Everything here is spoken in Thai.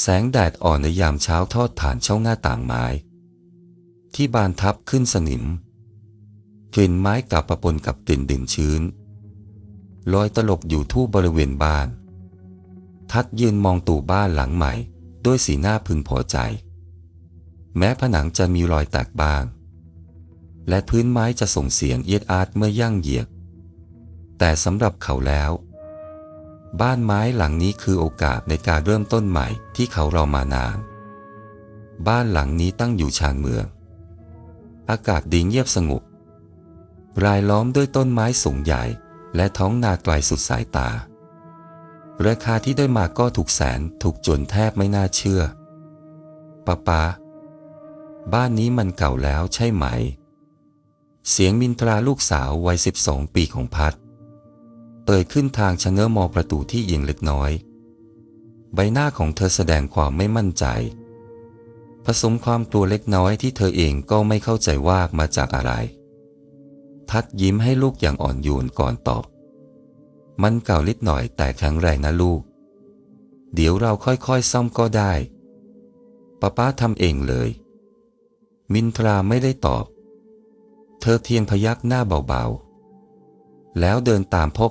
แสงแดดอ่อนในยามเช้าทอดผ่านช่องหน้าต่างไม้ ที่บานทับขึ้นสนิม กลิ่นไม้กลับประปนกับกลิ่นดินชื้น ลอยตลบอยู่ทั่วบริเวณบ้าน ทัดยืนมองตู่บ้านหลังใหม่ ด้วยสีหน้าพึงพอใจ แม้ผนังจะมีรอยแตกบ้าง และพื้นไม้จะส่งเสียงเอียดอาร์ตเมื่อย่างเหยียบ แต่สำหรับเขาแล้ว บ้านไม้หลังนี้คือโอกาสในการเริ่มต้นใหม่ที่เขารอมานาน บ้านหลังนี้ตั้งอยู่ชานเมือง อากาศดีเงียบสงบ รายล้อมด้วยต้นไม้สูงใหญ่ และท้องนาไกลสุดสายตา ราคาที่ได้มาก็ถูกแสนถูกจนแทบไม่น่าเชื่อป้าป้าบ้านนี้มันเก่าแล้วใช่ไหม เสียงมินตราลูกสาววัยสิบสองปีของพัด เอ่ยขึ้นทางชะเง้อมองประตูที่เอียงเล็กน้อย ใบหน้าของเธอแสดงความไม่มั่นใจ ผสมความกลัวเล็กน้อยที่เธอเองก็ไม่เข้าใจว่ามาจากอะไร ทัดยิ้มให้ลูกอย่างอ่อนโยนก่อนตอบ มันเก่าลิดหน่อยแต่แข็งแรงนะลูก เดี๋ยวเราค่อยๆซ่อมก็ได้ป้าป้าทำเองเลย มินทราไม่ได้ตอบ เธอเพียงพยักหน้าเบาๆ แล้วเดินตามพ่อ